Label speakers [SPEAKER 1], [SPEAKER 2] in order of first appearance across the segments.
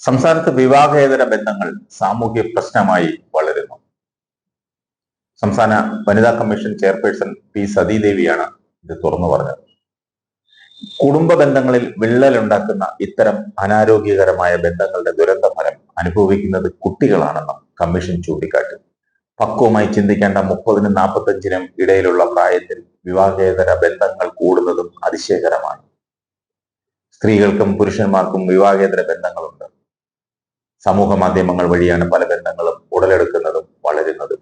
[SPEAKER 1] സംസ്ഥാനത്ത് വിവാഹേതര ബന്ധങ്ങൾ സാമൂഹ്യ പ്രശ്നമായി വളരുന്നു. സംസ്ഥാന വനിതാ കമ്മീഷൻ ചെയർപേഴ്സൺ പി സതീദേവിയാണ് ഇത് തുറന്നു പറഞ്ഞത്. കുടുംബ ബന്ധങ്ങളിൽ വിള്ളലുണ്ടാക്കുന്ന ഇത്തരം അനാരോഗ്യകരമായ ബന്ധങ്ങളുടെ ദുരന്ത ഫലം അനുഭവിക്കുന്നത് കുട്ടികളാണെന്നും കമ്മീഷൻ ചൂണ്ടിക്കാട്ടി. പക്വമായി ചിന്തിക്കേണ്ട മുപ്പതിനും നാൽപ്പത്തഞ്ചിനും ഇടയിലുള്ള പ്രായത്തിൽ വിവാഹേതര ബന്ധങ്ങൾ കൂടുന്നതും അതിശയകരമാണ്. സ്ത്രീകൾക്കും പുരുഷന്മാർക്കും വിവാഹേതര ബന്ധങ്ങളുണ്ട് സമൂഹ മാധ്യമങ്ങൾ വഴിയാണ് പല ബന്ധങ്ങളും ഉടലെടുക്കുന്നതും വളരുന്നതും.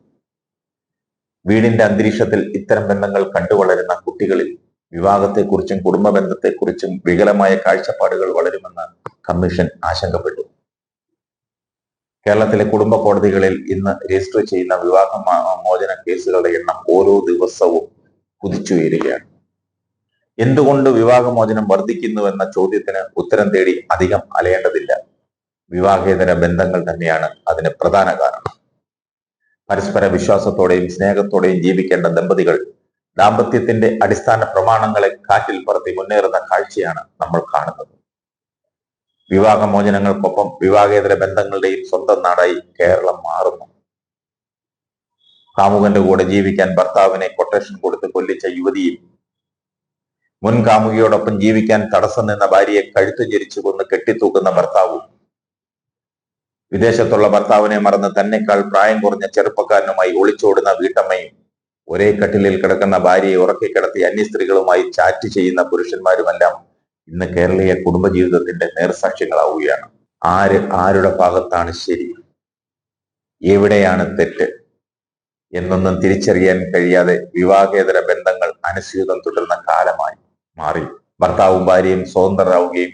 [SPEAKER 1] വീടിന്റെ അന്തരീക്ഷത്തിൽ ഇത്തരം ബന്ധങ്ങൾ കണ്ടുവളരുന്ന കുട്ടികളിൽ വിവാഹത്തെക്കുറിച്ചും കുടുംബ ബന്ധത്തെക്കുറിച്ചും വികലമായ കാഴ്ചപ്പാടുകൾ വളരുമെന്ന് കമ്മീഷൻ ആശങ്കപ്പെട്ടു. കേരളത്തിലെ കുടുംബ കോടതികളിൽ ഇന്ന് രജിസ്റ്റർ ചെയ്യുന്ന വിവാഹ മോചന കേസുകളുടെ എണ്ണം ഓരോ ദിവസവും കുതിച്ചുയരുകയാണ്. എന്തുകൊണ്ട് വിവാഹമോചനം വർദ്ധിക്കുന്നുവെന്ന ചോദ്യത്തിന് ഉത്തരം തേടി അധികം അലയേണ്ടതില്ല. വിവാഹേതര ബന്ധങ്ങൾ തന്നെയാണ് അതിന് പ്രധാന കാരണം. പരസ്പര വിശ്വാസത്തോടെയും സ്നേഹത്തോടെയും ജീവിക്കേണ്ട ദമ്പതികൾ ദാമ്പത്യത്തിന്റെ അടിസ്ഥാന പ്രമാണങ്ങളെ കാറ്റിൽ പറത്തി മുന്നേറുന്ന കാഴ്ചയാണ് നമ്മൾ കാണുന്നത്. വിവാഹമോചനങ്ങൾക്കൊപ്പം വിവാഹേതര ബന്ധങ്ങളുടെയും സ്വന്തം നാടായി കേരളം മാറുന്നു. കാമുകന്റെ കൂടെ ജീവിക്കാൻ ഭർത്താവിനെ കൊട്ടേഷൻ കൊടുത്ത് കൊല്ലിച്ച യുവതിയും മുൻ കാമുകിയോടൊപ്പം ജീവിക്കാൻ തടസ്സം നിന്ന ഭാര്യയെ കഴുത്തു ഞെരിച്ചു കൊന്ന് കെട്ടിത്തൂക്കുന്ന ഭർത്താവും വിദേശത്തുള്ള ഭർത്താവിനെ മറന്ന് തന്നെക്കാൾ പ്രായം കുറഞ്ഞ ചെറുപ്പക്കാരനുമായി ഒളിച്ചോടുന്ന വീട്ടമ്മയും ഒരേ കട്ടിലിൽ കിടക്കുന്ന ഭാര്യയെ ഉറക്കി കിടത്തി അന്യ സ്ത്രീകളുമായി ചാറ്റ് ചെയ്യുന്ന പുരുഷന്മാരുമെല്ലാം ഇന്ന് കേരളീയ കുടുംബജീവിതത്തിന്റെ നേർസാക്ഷ്യങ്ങളാവുകയാണ് ആര് ആരുടെ ഭാഗത്താണ് ശരി? എവിടെയാണ് തെറ്റ്? എന്നൊന്നും തിരിച്ചറിയാൻ കഴിയാതെ വിവാഹേതര ബന്ധങ്ങൾ അനുസ്യൂതം തുടരുന്ന കാലമായി മാറി. ഭർത്താവും ഭാര്യയും സ്വതന്ത്രരാവുകയും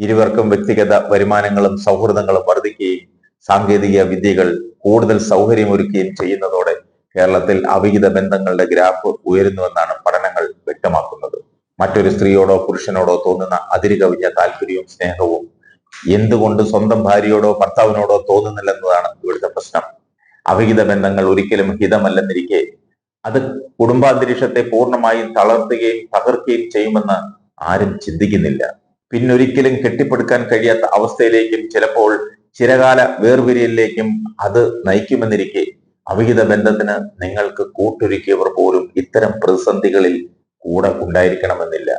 [SPEAKER 1] ഇരുവർക്കും വ്യക്തിഗത വരുമാനങ്ങളും സൗഹൃദങ്ങളും വർദ്ധിക്കുകയും സാങ്കേതിക വിദ്യകൾ കൂടുതൽ സൗകര്യമൊരുക്കുകയും ചെയ്യുന്നതോടെ കേരളത്തിൽ അവിഹിത ബന്ധങ്ങളുടെ ഗ്രാഫ് ഉയരുന്നുവെന്നാണ് പഠനങ്ങൾ വ്യക്തമാക്കുന്നത്. മറ്റൊരു സ്ത്രീയോടോ പുരുഷനോടോ തോന്നുന്ന അതിരുകവിഞ്ഞ താല്പര്യവും സ്നേഹവും എന്തുകൊണ്ട് സ്വന്തം ഭാര്യയോടോ ഭർത്താവിനോടോ തോന്നുന്നില്ലെന്നതാണ് ഇവിടുത്തെ പ്രശ്നം. അവിഹിത ബന്ധങ്ങൾ ഒരിക്കലും ഹിതമല്ലെന്നിരിക്കെ അത് കുടുംബാന്തരീക്ഷത്തെ പൂർണമായും തളർത്തുകയും തകർക്കുകയും ചെയ്യുമെന്ന് ആരും ചിന്തിക്കുന്നില്ല. പിന്നൊരിക്കലും കെട്ടിപ്പടുക്കാൻ കഴിയാത്ത അവസ്ഥയിലേക്കും ചിലപ്പോൾ ചിരകാല വേർപിരിയലിലേക്കും അത് നയിക്കുമെന്നിരിക്കെ അവിഹിത ബന്ധത്തിന് നിങ്ങൾക്ക് കൂട്ടൊരുക്കിയവർ പോലും ഇത്തരം പ്രതിസന്ധികളിൽ കൂടെ ഉണ്ടായിരിക്കണമെന്നില്ല.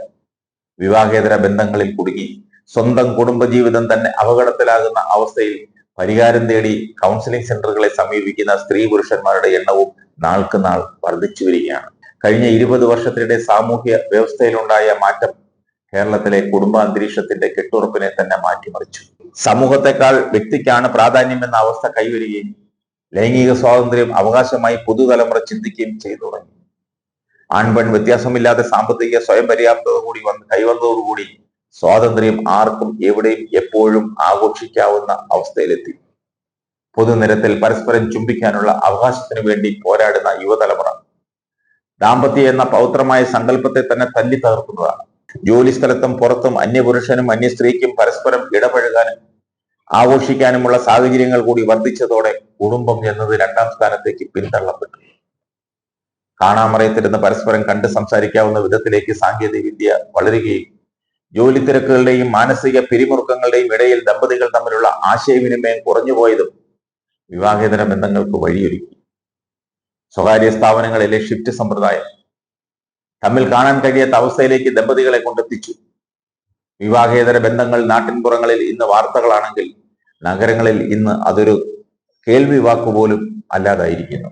[SPEAKER 1] വിവാഹേതര ബന്ധങ്ങളിൽ കുടുങ്ങി സ്വന്തം കുടുംബജീവിതം തന്നെ അപകടത്തിലാകുന്ന അവസ്ഥയിൽ പരിഹാരം തേടി കൗൺസിലിംഗ് സെന്ററുകളെ സമീപിക്കുന്ന സ്ത്രീ പുരുഷന്മാരുടെ എണ്ണവും നാൾക്ക് നാൾ വർദ്ധിച്ചു വരികയാണ് കഴിഞ്ഞ ഇരുപത് വർഷത്തിനിടെ സാമൂഹ്യ വ്യവസ്ഥയിലുണ്ടായ മാറ്റം കേരളത്തിലെ കുടുംബാന്തരീക്ഷത്തിന്റെ കെട്ടുറപ്പിനെ തന്നെ മാറ്റിമറിച്ചു. സമൂഹത്തെക്കാൾ വ്യക്തിക്കാണ് പ്രാധാന്യം എന്ന അവസ്ഥ കൈവരികയും ലൈംഗിക സ്വാതന്ത്ര്യം അവകാശമായി പുതുതലമുറ ചിന്തിക്കുകയും ചെയ്തു തുടങ്ങി. ആൺപെൺ വ്യത്യാസമില്ലാതെ സാമ്പത്തിക സ്വയം പര്യാപ്തത കൂടി വന്ന് കൈവന്നതോടുകൂടി സ്വാതന്ത്ര്യം ആർക്കും എവിടെയും എപ്പോഴും ആഘോഷിക്കാവുന്ന അവസ്ഥയിലെത്തി. പൊതുനിരത്തിൽ പരസ്പരം ചുംബിക്കാനുള്ള അവകാശത്തിനു വേണ്ടി പോരാടുന്ന യുവതലമുറ. ദാമ്പത്യ എന്ന പൗത്രമായ സങ്കല്പത്തെ തന്നെ തല്ലി തകർക്കുന്നതാണ്. ജോലി സ്ഥലത്തും പുറത്തും അന്യപുരുഷനും അന്യ സ്ത്രീക്കും പരസ്പരം ഇടപഴകാനും ആഘോഷിക്കാനുമുള്ള സാഹചര്യങ്ങൾ കൂടി വർദ്ധിച്ചതോടെ കുടുംബം എന്നത് രണ്ടാം സ്ഥാനത്തേക്ക് പിന്തള്ളപ്പെട്ടു. കാണാമറയത്തിരുന്ന് പരസ്പരം കണ്ട് സംസാരിക്കാവുന്ന വിധത്തിലേക്ക് സാങ്കേതിക വിദ്യ വളരുകയും ജോലി തിരക്കുകളുടെയും മാനസിക പിരിമുറുക്കങ്ങളുടെയും ഇടയിൽ ദമ്പതികൾ തമ്മിലുള്ള ആശയവിനിമയം കുറഞ്ഞുപോയതും വിവാഹേതര ബന്ധങ്ങൾക്ക് വഴിയൊരുക്കി. സ്വകാര്യ സ്ഥാപനങ്ങളിലെ ഷിഫ്റ്റ് സമ്പ്രദായം തമ്മിൽ കാണാൻ കഴിയാത്ത അവസ്ഥയിലേക്ക് ദമ്പതികളെ കൊണ്ടെത്തിച്ചു. വിവാഹേതര ബന്ധങ്ങൾ നാട്ടിൻപുറങ്ങളിൽ ഇന്ന് വാർത്തകളാണെങ്കിൽ നഗരങ്ങളിൽ ഇന്ന് അതൊരു കേൾവി വാക്കുപോലും അല്ലാതായിരിക്കുന്നു.